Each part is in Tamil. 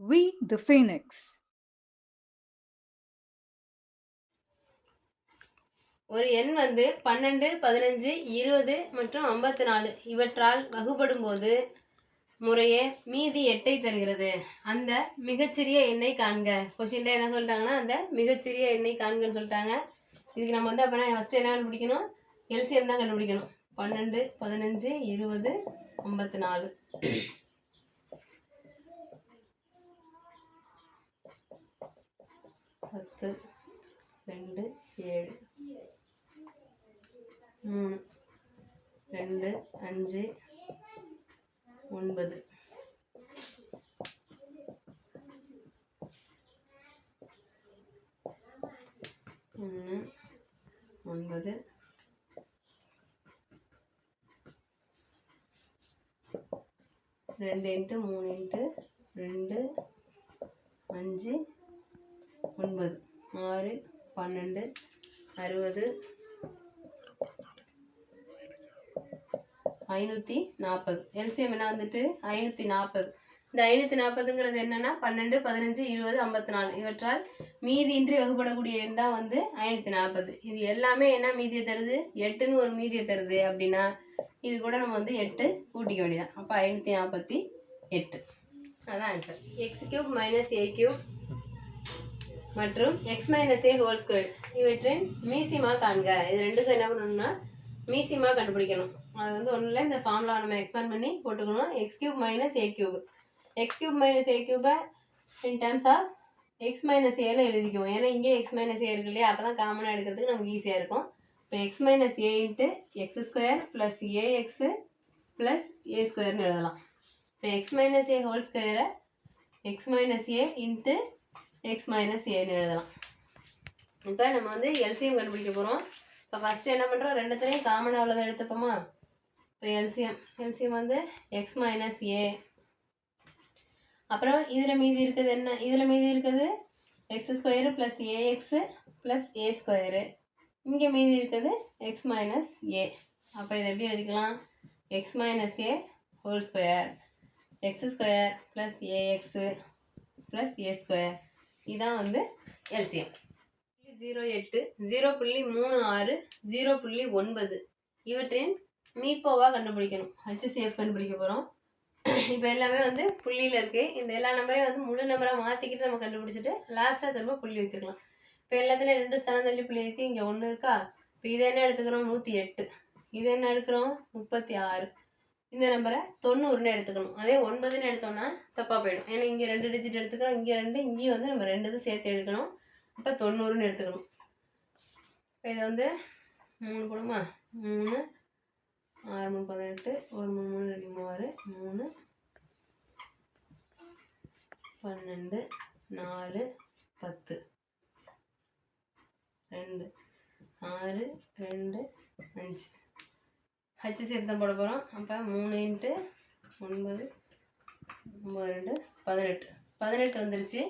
We the Phoenix. ஒரு எண் வந்து பன்னெண்டு பதினஞ்சு இருபது மற்றும் ஐம்பத்தி நாலு இவற்றால் வகுப்படும்போது முறையே மீதி எட்டை தருகிறது. அந்த மிகச்சிறிய எண்ணை காண்க. கொஸ்டின்ல என்ன சொல்லிட்டாங்கன்னா அந்த மிகச்சிறிய எண்ணை காண்கன்னு சொல்லிட்டாங்க. இதுக்கு நம்ம வந்து அப்போ ஃபஸ்ட்டு என்ன கண்டுபிடிக்கணும்? எல்சிஎம் தான் கண்டுபிடிக்கணும். பன்னெண்டு பதினஞ்சு இருபது ஐம்பத்தி நாலு பத்து ரெண்டு ஏழு. மூணு ரெண்டு அஞ்சு ஒன்பது. ஒன்று ஒன்பது. ரெண்டு இன்ட்டு மூணு இன்ட்டு ரெண்டு அஞ்சு. ஒன்பது ஆறு பன்னெண்டு அறுபது ஐநூற்றி நாற்பது எல்சிஎம் என்ன வந்துட்டு? ஐநூற்றி நாற்பது இந்த ஐநூற்றி நாற்பதுங்கிறது என்னென்னா பன்னெண்டு பதினஞ்சு இருபது ஐம்பத்தி நாலு இவற்றால் மீதியின்றி வகுப்படக்கூடிய எண் தான் வந்து ஐநூற்றி நாற்பது இது எல்லாமே என்ன மீதியை தருது? எட்டுன்னு ஒரு மீதியை தருது அப்படின்னா இது கூட நம்ம வந்து எட்டு கூட்டிக்க வேண்டியதான் அப்போ ஐநூற்றி நாற்பத்தி எட்டு. அதான் answer x cube minus a cube மற்றும் x minus a whole square இவற்றின் மீசிமா காண்க. இது ரெண்டுக்கும் என்ன பண்ணணும்னா மீசிமா கண்டுபிடிக்கணும். அது வந்து ஒன்றும் இல்லை இந்த ஃபார்முலா நம்ம எக்ஸ்பேண்ட் பண்ணி போட்டுக்கணும். X cube minus a cube x cube minus a கியூபை in terms of x minus ஏல எழுதிக்குவோம். ஏன்னா இங்கே எக்ஸ் மைனஸ் ஏ இருக்கு இல்லையா? அப்போ தான் காமனாக எடுக்கிறதுக்கு நமக்கு ஈஸியாக இருக்கும். இப்போ x minus a into x square plus a x plus a ஸ்கொயர்னு எழுதலாம். இப்போ எக்ஸ் மைனஸ் ஏ ஹோல் ஸ்கொயரை x minus a into x minus ஏன்னு எழுதலாம். இப்போ நம்ம வந்து எல்சிஎம் கண்டுபிடிக்க போகிறோம் இப்போ ஃபஸ்ட்டு என்ன பண்ணுறோம் ரெண்டுத்துலேயும் காமனாக உள்ளதை எடுத்துப்போமா? இப்போ எல்சிஎம் எல்சிஎம் வந்து எக்ஸ் மைனஸ் ஏ அப்புறம் இதில் மீதி இருக்குது என்ன? இதில் மீதி இருக்குது x square plus a x plus a square இங்கே மீதி இருக்குது எக்ஸ் மைனஸ் ஏ அப்போ இதை எப்படி எழுதிக்கலாம்? X minus a whole square x square plus a x plus a square இதான் வந்து எல்சிஎம் ஜீரோ எட்டு ஜீரோ புள்ளி மூணு ஆறு ஜீரோ புள்ளி ஒன்பது. இவற்றின் மீப்போவாக கண்டுபிடிக்கணும். ஹெச்சிசிஎஃப் கண்டுபிடிக்க போகிறோம் இப்போ எல்லாமே வந்து புள்ளியில் இருக்குது இந்த எல்லா நம்பரையும் வந்து முழு நம்பராக மாற்றிக்கிட்டு நம்ம கண்டுபிடிச்சிட்டு லாஸ்ட்டாக திரும்ப புள்ளி வச்சுக்கலாம் இப்போ எல்லாத்துலேயும் ரெண்டு ஸ்தானம் தள்ளி புள்ளி இருக்குது இங்கே ஒன்று இருக்கா? இப்போ இதை என்ன எடுத்துக்கிறோம்? நூற்றி எட்டு. இது என்ன எடுக்கிறோம்? முப்பத்தி ஆறு. இந்த நம்பரை தொண்ணூறுன்னு எடுத்துக்கணும். அதே ஒன்பதுன்னு எடுத்தோம்னா தப்பாக போயிடும். ஏன்னா இங்கே ரெண்டு டிஜிட் எடுத்துக்கிறோம் இங்கே ரெண்டு இங்கேயும் வந்து நம்ம ரெண்டு இது சேர்த்து எடுக்கணும் இப்போ தொண்ணூறுன்னு எடுத்துக்கணும். இப்போ இதை வந்து மூணு போடுமா? மூணு ஆறு மூணு பதினெட்டு ஒரு மூணு மூணு ரெண்டு மூணு மூணு பன்னெண்டு நாலு பத்து. ரெண்டு ஆறு ரெண்டு அஞ்சு. ஹச்சு சேர்த்து தான் போட போகிறோம் அப்போ மூணு இன்ட்டு ஒன்பது ஒம்பது ரெண்டு பதினெட்டு. பதினெட்டு வந்துருச்சு.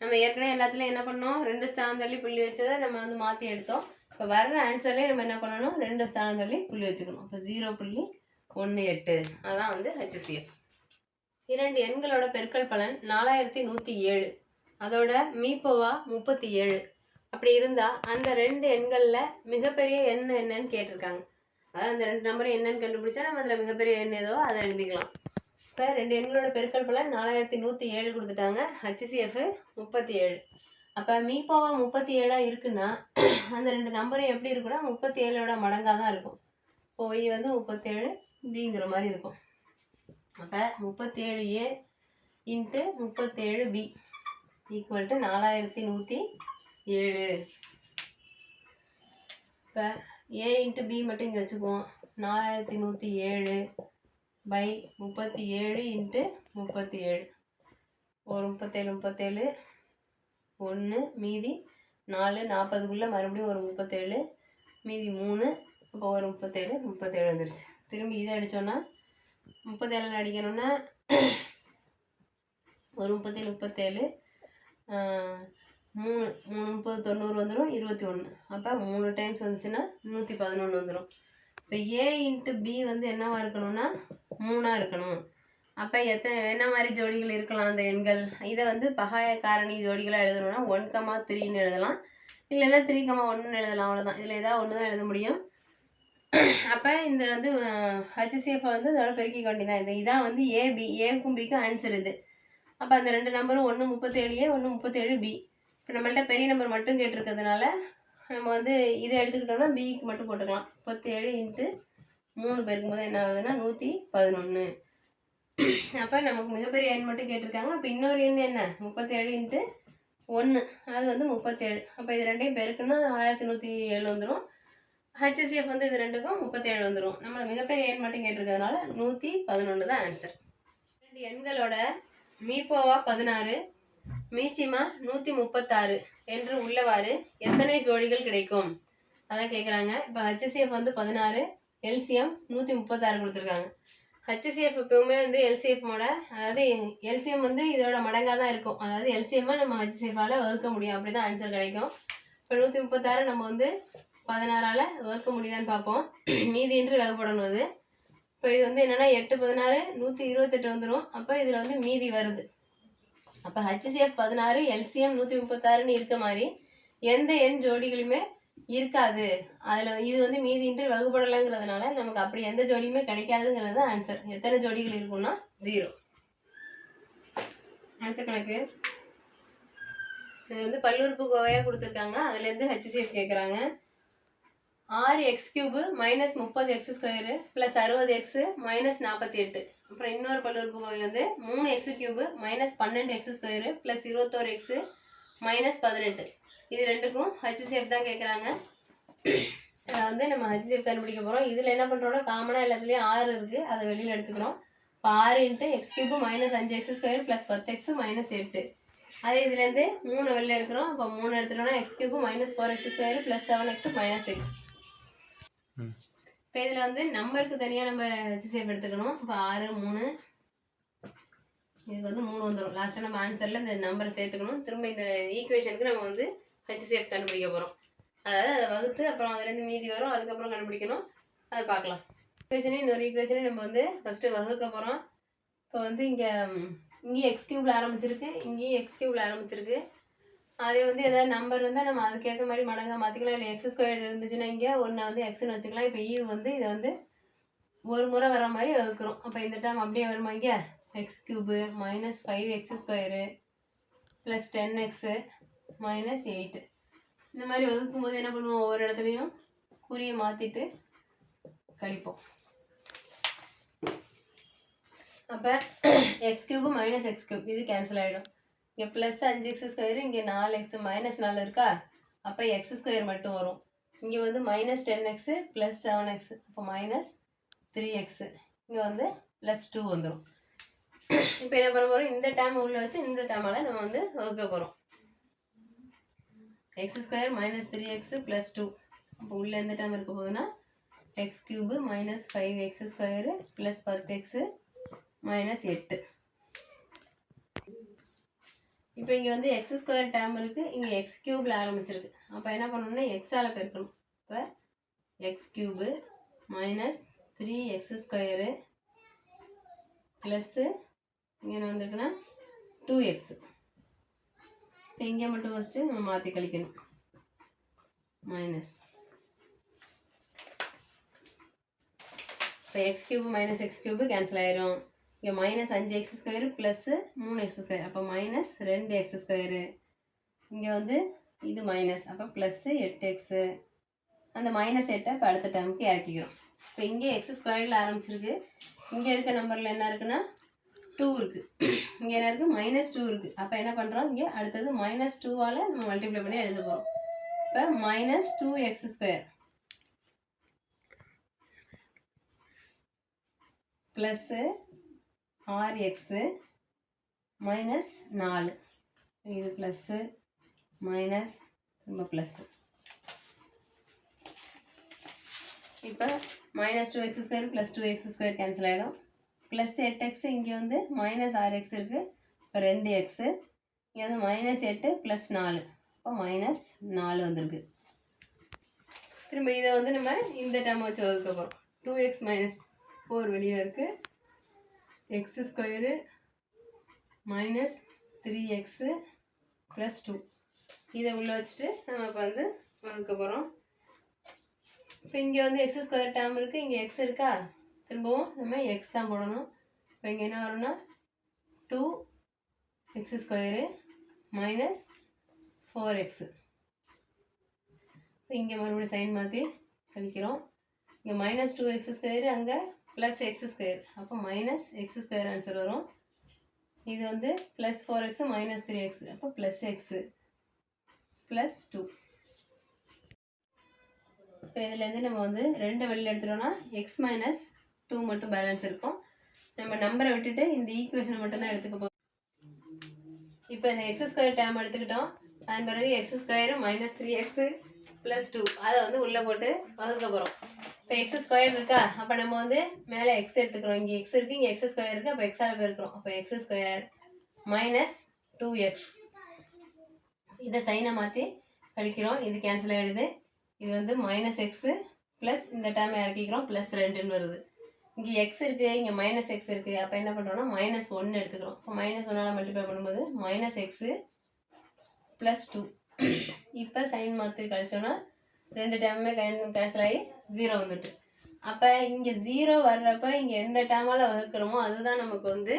நம்ம ஏற்கனவே எல்லாத்துலேயும் என்ன பண்ணோம்? ரெண்டு ஸ்தானம் தள்ளி புள்ளி வச்சதை நம்ம வந்து மாற்றி எடுத்தோம். இப்போ வர்ற ஆன்சர்லேயே நம்ம என்ன பண்ணணும்? ரெண்டு ஸ்தானம் தள்ளி புள்ளி வச்சுக்கணும். இப்போ ஜீரோ புள்ளி ஒன்று எட்டு. அதான் வந்து ஹெச்சிசிஎஃப் இரண்டு எண்களோட பெருக்கல் பலன் நாலாயிரத்தி நூற்றி ஏழு. அதோட மீப்போவா முப்பத்தி ஏழு. அப்படி இருந்தால் அந்த ரெண்டு எண்களில் மிகப்பெரிய எண் என்னன்னு கேட்டிருக்காங்க. அதாவது அந்த ரெண்டு நம்பரும் என்னன்னு கண்டுபிடிச்சா நம்ம அதில் மிகப்பெரிய எண் ஏதோ அதை எழுதிக்கலாம். இப்போ ரெண்டு எண்களோட பெருக்கல் பலன் நாலாயிரத்தி நூற்றி ஏழு கொடுத்துட்டாங்க. ஹச்சிசிஎஃப் முப்பத்தி ஏழு. அப்போ மீப்போவா முப்பத்தி ஏழாக இருக்குன்னா அந்த ரெண்டு நம்பரும் எப்படி இருக்குன்னா முப்பத்தி ஏழோட மடங்காக தான் இருக்கும். இப்போ ஒய் வந்து முப்பத்தேழு பிங்கிற மாதிரி இருக்கும். அப்போ முப்பத்தேழு ஏ இன்ட்டு முப்பத்தேழு பி ஈக்குவல் டு நாலாயிரத்தி நூற்றி ஏழு. இப்போ ஏ இன்ட்டு பி மட்டும் இங்கே வச்சுக்குவோம். நாலாயிரத்தி நூற்றி ஏழு பை முப்பத்தி ஏழு இன்ட்டு முப்பத்தி ஏழு. ஒரு முப்பத்தேழு முப்பத்தேழு. ஒன்று மீதி நாலு நாற்பதுக்குள்ளே மறுபடியும் ஒரு முப்பத்தேழு மீதி மூணு இப்போ ஒரு முப்பத்தேழு முப்பத்தேழு வந்துருச்சு. திரும்பி இதை அடித்தோன்னா முப்பத்தேழு அடிக்கணும்னா ஒரு முப்பத்தேழு முப்பத்தேழு மூணு மூணு முப்பது தொண்ணூறு வந்துடும் இருபத்தி ஒன்று. அப்போ மூணு டைம்ஸ் வந்துச்சுன்னா நூற்றி பதினொன்று வந்துடும் இப்போ ஏ இன்ட்டு பி வந்து என்னவாக இருக்கணும்னா மூணாக இருக்கணும். அப்போ எத்தனை என்ன மாதிரி ஜோடிகள் இருக்கலாம் அந்த எண்கள்? இதை வந்து பகாய காரணி ஜோடிகளாக எழுதணும்னா ஒன் கமா த்ரீன்னு எழுதலாம். இல்லைன்னா த்ரீ கமா ஒன்றுன்னு எழுதலாம் அவ்வளோதான் இதில் ஏதாவது ஒன்று தான் எழுத முடியும். அப்போ இந்த வந்து ஹச்சிசிஎஃப் வந்து இதோட பெருக்கி தான் இது இதான் வந்து ஏபி ஏக்கும் பிக்கும் ஆன்சர் இது. அப்போ அந்த ரெண்டு நம்பரும் ஒன்று முப்பத்தேழு ஏ ஒன்று முப்பத்தேழு பி இப்போ நம்மள்ட்ட பெரிய நம்பர் மட்டும் கேட்டிருக்கிறதுனால நம்ம வந்து இதை எடுத்துக்கிட்டோம்னா பிக்கு மட்டும் போட்டுக்கலாம். முப்பத்தேழு இன்ட்டு மூணு பேருக்கும் போது என்ன ஆகுதுன்னா நூற்றி பதினொன்று அப்போ நமக்கு மிகப்பெரிய எண் மட்டும் கேட்டிருக்காங்க. அப்போ இன்னொரு எண் என்ன? முப்பத்தேழு இன்ட்டு ஒன்று அது வந்து முப்பத்தேழு. அப்போ இது ரெண்டையும் பெருக்குன்னா ஆயிரத்தி நூற்றி ஏழு வந்துடும் ஹெச்எஸ்எஃப் வந்து இது ரெண்டுக்கும் முப்பத்தேழு வந்துடும் நம்ம மிகப்பெரிய எண் மட்டும் கேட்டிருக்கிறதுனால நூற்றி பதினொன்று தான் ஆன்சர் ரெண்டு எண்களோட மீப்போவா பதினாறு. மீச்சிமா நூற்றி முப்பத்தாறு என்று உள்ளவாறு எத்தனை ஜோடிகள் கிடைக்கும்? அதான் கேட்குறாங்க இப்போ ஹெச்எஸ்எஃப் வந்து பதினாறு எல்சிஎம் நூற்றி முப்பத்தாறு கொடுத்துருக்காங்க. ஹெச்சிசிஎஃப் எப்பவுமே வந்து எல்சிஎஃப்மோட அதாவது எல்சிஎம் வந்து இதோட மடங்காக தான் இருக்கும். அதாவது எல்சிஎம்மை நம்ம ஹெச்சிசிஎஃபால் வகுக்க முடியும். அப்படி தான் ஆன்சர் கிடைக்கும். இப்போ நூற்றி முப்பத்தாறு நம்ம வந்து பதினாறால் வகுக்க முடியுதான்னு பார்ப்போம். மீதி என்று வகுப்படணும் அது. இப்போ இது வந்து என்னென்னா எட்டு பதினாறு நூற்றி இருபத்தெட்டு வந்துடும் அப்போ இதில் வந்து மீதி வருது. அப்போ ஹெச்சிசிஎஃப் பதினாறு எல்சிஎம் நூற்றி முப்பத்தாறுன்னு இருக்க மாதிரி எந்த எண் ஜோடிகளுமே இருக்காது. அதில் இது வந்து மீதின்றி வகுப்படலைங்கிறதுனால நமக்கு அப்படி எந்த ஜோடியுமே கிடைக்காதுங்கிறது தான் ஆன்சர் எத்தனை ஜோடிகள் இருக்கும்னா? ஜீரோ அடுத்த கணக்கு. இது வந்து பல்லுறுப்பு கோவையாக கொடுத்துருக்காங்க. அதுலேருந்து ஹெச்சிசிஎஃப் கேட்குறாங்க ஆறு எக்ஸ் கியூபு மைனஸ் முப்பது எக்ஸ் ஸ்கொயரு ப்ளஸ் அறுபது எக்ஸு மைனஸ் நாற்பத்தி எட்டு. அப்புறம் இன்னொரு பல்லுறுப்புக்கோவை வந்து மூணு எக்ஸ் கியூபு மைனஸ் பன்னெண்டு எக்ஸ் ஸ்கொயரு ப்ளஸ் இருபத்தோரு எக்ஸு மைனஸ் பதினெட்டு. இது ரெண்டுக்கும் ஹெச்சிசிஎஃப் தான் கேட்குறாங்க அதை வந்து நம்ம ஹெச்சிசிஎஃப் கண்டுபிடிக்க போகிறோம் இதில் என்ன பண்ணுறோம்னா காமனாக எல்லாத்துலேயும் ஆறு இருக்குது அதை வெளியில் எடுத்துக்கிறோம். இப்போ ஆறு இன்ட்டு எக்ஸ் கியூபு மைனஸ் அஞ்சு எக்ஸ் ஸ்கொயர் ப்ளஸ் பத்து எக்ஸ் மைனஸ் எட்டு. அதே இதுலேருந்து மூணு வெளில எடுக்கிறோம். அப்போ மூணு எடுத்துட்டோம்னா x cube minus four x square plus seven x minus x இப்போ இதில் வந்து நம்பருக்கு தனியாக நம்ம ஹெச்சிசிஎஃப் எடுத்துக்கணும். இப்போ ஆறு மூணு. இதுக்கு வந்து மூணு வந்துடும் லாஸ்ட்டாக நம்ம ஆன்சரில் இந்த நம்பரை சேர்த்துக்கணும். திரும்ப இந்த ஈக்குவேஷனுக்கு நம்ம வந்து ஹெச்சிசிஎஃப் கண்டுபிடிக்க போகிறோம் அதாவது அதை வகுத்து அப்புறம் அதுலேருந்து மீதி வரும். அதுக்கப்புறம் கண்டுபிடிக்கணும். அதை பார்க்கலாம். ஈக்குவேஷனே இன்னொரு ஈக்குவேஷனே நம்ம வந்து ஃபஸ்ட்டு வகுக்க போகிறோம் இப்போ வந்து இங்கே இங்கேயும் எக்ஸ் கியூபில் ஆரம்பிச்சிருக்கு. இங்கேயும் எக்ஸ் கியூபில் ஆரம்பிச்சிருக்கு. அதே வந்து ஏதாவது நம்பர் இருந்தால் நம்ம அதுக்கேற்ற மாதிரி மடங்காக மாற்றிக்கலாம் இல்லை எக்ஸ் ஸ்கொயர் இருந்துச்சுன்னா இங்கே ஒன்று வந்து எக்ஸ்னு வச்சுக்கலாம். இப்போ ஈ e வந்து இதை வந்து ஒரு முறை வர மாதிரி வகுக்கிறோம். அப்போ இந்த டைம் அப்படியே வருமா இங்கே? X cube minus five x square plus ten x minus eight இந்த மாதிரி வகுக்கும் போது என்ன பண்ணுவோம்? ஒவ்வொரு இடத்துலையும் குறியை மாற்றிட்டு கழிப்போம். அப்போ x cube minus x cube இது கேன்சல் ஆகிடும் இங்கே ப்ளஸ் அஞ்சு எக்ஸ் ஸ்கொயரு இங்கே நாலு எக்ஸ் மைனஸ் நாலு இருக்கா? அப்போ எக்ஸ் ஸ்கொயர் மட்டும் வரும். இங்கே வந்து minus ten x plus seven x அப்போ மைனஸ் த்ரீ எக்ஸு இங்கே வந்து ப்ளஸ் டூ வந்துடும் இப்போ என்ன பண்ண போகிறோம் இந்த டேம் உள்ளே வச்சு இந்த டேமால் நம்ம வந்து வகுக்க போகிறோம் x square minus three x plus two அப்போ உள்ளே எந்த டேம் இருக்க போகுதுன்னா x cube minus five x square plus பத்து எக்ஸு மைனஸ் எட்டு. இப்போ இங்கே வந்து எக்ஸ் ஸ்கொயர் டேம் இருக்குது இங்கே எக்ஸ் க்யூபில் ஆரம்பிச்சிருக்கு. அப்போ என்ன பண்ணணும்னா எக்ஸால் பெருக்கணும். இப்போ x cube minus three x square plus இங்கே என்ன வந்திருக்குன்னா டூ எக்ஸு இப்போ இங்கே மட்டும் ஃபஸ்ட்டு நம்ம மாற்றி கழிக்கணும். மைனஸ் இப்போ x cube minus x cube cancel ஆயிரும். இங்கே மைனஸ் அஞ்சு எக்ஸ் ஸ்கொயரு ப்ளஸ்ஸு மூணு எக்ஸ் ஸ்கொயர் அப்போ மைனஸ் ரெண்டு எக்ஸ் ஸ்கொயரு இங்கே வந்து இது மைனஸ் அப்போ ப்ளஸ்ஸு எட்டு எக்ஸு அந்த மைனஸ் எட்டை இப்போ அடுத்த டைமுக்கு இறக்கிக்கிறோம். இப்போ இங்கே எக்ஸ் ஸ்கொயரில் ஆரம்பிச்சிருக்கு. இங்கே இருக்க நம்பரில் என்ன இருக்குன்னா டூ இருக்குது இங்கே என்ன இருக்குது மைனஸ் டூ இருக்குது அப்போ என்ன பண்ணுறோம் இங்கே அடுத்தது மைனஸ் டூவால் நம்ம மல்டிப்ளை பண்ணி எழுத போகிறோம் இப்போ minus two x square plus ஆறு எக்ஸு மைனஸ் நாலு. இது ப்ளஸ்ஸு மைனஸ் திரும்ப ப்ளஸ்ஸு இப்போ minus two x square plus two x square cancel ஆகிடும் ப்ளஸ் எட்டு எக்ஸு இங்கே வந்து மைனஸ் ஆறு எக்ஸ் இருக்குது இப்போ ரெண்டு எக்ஸு இங்கே வந்து மைனஸ் எட்டு ப்ளஸ் நாலு. இப்போ மைனஸ் நாலு வந்திருக்கு. திரும்ப இதை வந்து நம்ம இந்த டேம் வச்சு வகுக்க போகிறோம் டூ எக்ஸ் மைனஸ் ஃபோர் வெளியில் இருக்குது x square minus three x plus two. இதை உள்ளே வச்சுட்டு நம்ம இப்போ வந்து வகுக்க போகிறோம் இப்போ இங்கே வந்து எக்ஸ் ஸ்கொயர் டேம் இருக்குது இங்கே எக்ஸ் இருக்கா? திரும்பவும் நம்ம எக்ஸ் தான் போடணும். இப்போ இங்கே என்ன வரும்னா two x square minus four x. இப்போ இங்கே மறுபடியும் சைன் மாற்றி கழிக்கிறோம். இங்கே மைனஸ் டூ எக்ஸ் ஸ்கொயரு அங்கே ப்ளஸ் எக்ஸ் ஸ்கொயர் அப்போ மைனஸ் எக்ஸ் ஸ்கொயர் ஆன்சர் வரும். இது வந்து plus four x minus three x அப்போ ப்ளஸ் எக்ஸு ப்ளஸ் டூ இப்போ இதுலேருந்து நம்ம வந்து ரெண்டு வெளியில் எடுத்துட்டோம்னா எக்ஸ் மைனஸ் டூ மட்டும் பேலன்ஸ் இருக்கும். நம்ம நம்பரை விட்டுட்டு இந்த ஈக்குவேஷனை மட்டும்தான் எடுத்துக்க போகிறோம் இப்போ இந்த எக்ஸ் ஸ்கொயர் டேம் எடுத்துக்கிட்டோம். அதன் பிறகு x square minus three x plus two அதை வந்து உள்ளே போட்டு வகுக்க போகிறோம் இப்போ எக்ஸ் ஸ்கொயர் இருக்கா? அப்போ நம்ம வந்து மேலே எக்ஸ் எடுத்துக்கிறோம். இங்கே எக்ஸ் இருக்குது இங்கே எக்ஸ் ஸ்கொயர் இருக்குது அப்போ எக்ஸால் போயிருக்கிறோம் அப்போ x square minus two x இதை சைனை மாற்றி கழிக்கிறோம். இது கேன்சல் ஆகிடுது இது வந்து மைனஸ் எக்ஸு ப்ளஸ் இந்த டைம் இறக்கிக்கிறோம். ப்ளஸ் ரெண்டுன்னு வருது. இங்கே எக்ஸ் இருக்குது இங்கே மைனஸ் எக்ஸ் இருக்குது அப்போ என்ன பண்ணுறோம்னா மைனஸ் ஒன்று எடுத்துக்கிறோம். இப்போ மைனஸ் ஒன்றால் மல்டிப்ளை பண்ணும்போது மைனஸ் எக்ஸு ப்ளஸ் டூ இப்போ சைன் மாற்றி கழிச்சோன்னா ரெண்டு டேமுமே கேன்சல் ஆகி ஜீரோ வந்துட்டு. அப்போ இங்கே ஜீரோ வர்றப்ப இங்கே எந்த டேமால் வகுக்கிறோமோ அதுதான் நமக்கு வந்து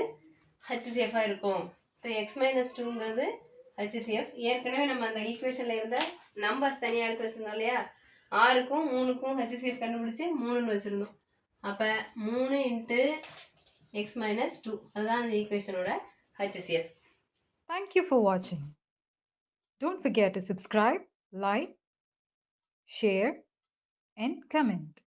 ஹச்சிசிஎஃபாக இருக்கும். இப்போ எக்ஸ் மைனஸ் டூங்கிறது ஹச்சிசிஎஃப் ஏற்கனவே நம்ம அந்த ஈக்குவேஷனில் இருந்த நம்பர்ஸ் தனியாக எடுத்து வச்சுருந்தோம் இல்லையா? ஆறுக்கும் மூணுக்கும் ஹச்சிசிஎஃப் கண்டுபிடிச்சி மூணுன்னு வச்சுருந்தோம். அப்போ மூணு இன்ட்டு எக்ஸ் மைனஸ் டூ அதுதான் அந்த ஈக்குவேஷனோட ஹச்சிசிஎஃப் தேங்க்யூ ஃபார் வாட்சிங். Don't forget to subscribe, like, share, and comment.